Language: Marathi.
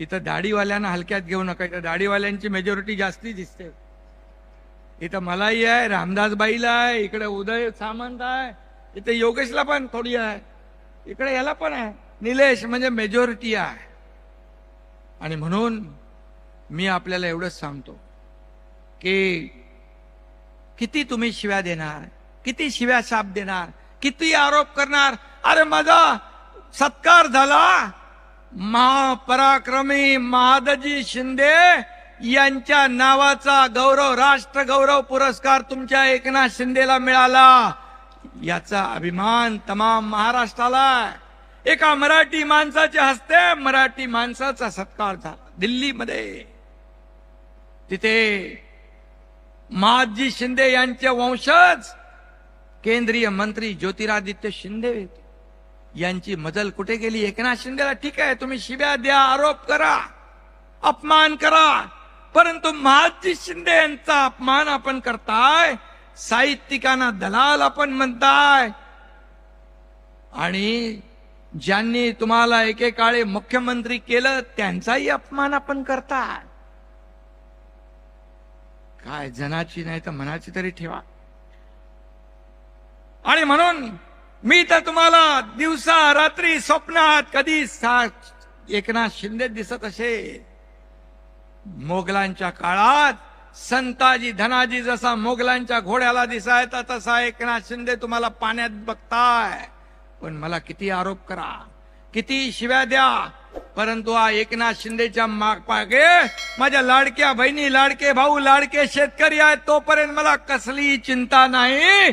इथं दाढीवाल्यांना हलक्यात घेऊ नका. इथं दाढीवाल्यांची मेजॉरिटी जास्ती दिसते. इथं मलाही आहे रामदासबाईला आहे इकडे उदय सामंत आहे इथे योगेशला पण थोडी आहे. इकडे याला पण आहे. निलेश म्हणजे मेजॉरिटी आहे. आणि म्हणून मी आपल्याला एवढंच सांगतो की किती तुम्ही शिव्या देणार किती शिव्या साप देणार किती आरोप करणार. अरे माझा सत्कार झाला. महापराक्रमी महादजी शिंदे यांच्या नावाचा गौरव राष्ट्र गौरव पुरस्कार तुमच्या एकनाथ शिंदेला मिळाला. याचा अभिमान तमाम महाराष्ट्राला एका मराठी माणसाच्या हस्ते मराठी माणसाचा सत्कार झाला. दिल्लीमध्ये. तिथे महाजी शिंदे यांचे वंशज केंद्रीय मंत्री ज्योतिरादित्य शिंदे होते. यांची मजल कुठे गेली? एकनाथ शिंदेला ठीक आहे तुम्ही शिव्या द्या आरोप करा अपमान करा. परंतु महाजी शिंदे यांचा अपमान आपण करताय साहित्यिकांना दलाल आपण म्हणताय. आणि ज्यांनी तुम्हाला एकेकाळी मुख्यमंत्री केलं त्यांचाही अपमान आपण करताय. काय जनाची नाही तर मनाची तरी ठेवा. आणि म्हणून मी तर तुम्हाला दिवसा रात्री स्वप्नात कधी एकनाथ शिंदे दिसत असे. मोगलांच्या काळात संताजी धनाजी जसा मोगलांच्या घोड्याला दिसायचा तसा एकनाथ शिंदे तुम्हाला पाण्यात बघताय. पण मला किती आरोप करा किती शिव्या द्या. परंतु हा एकनाथ शिंदेच्या मागपागे माझ्या लाडक्या बहिणी लाडके भाऊ लाडके शेतकरी आहेत तोपर्यंत मला कसलीही चिंता नाही.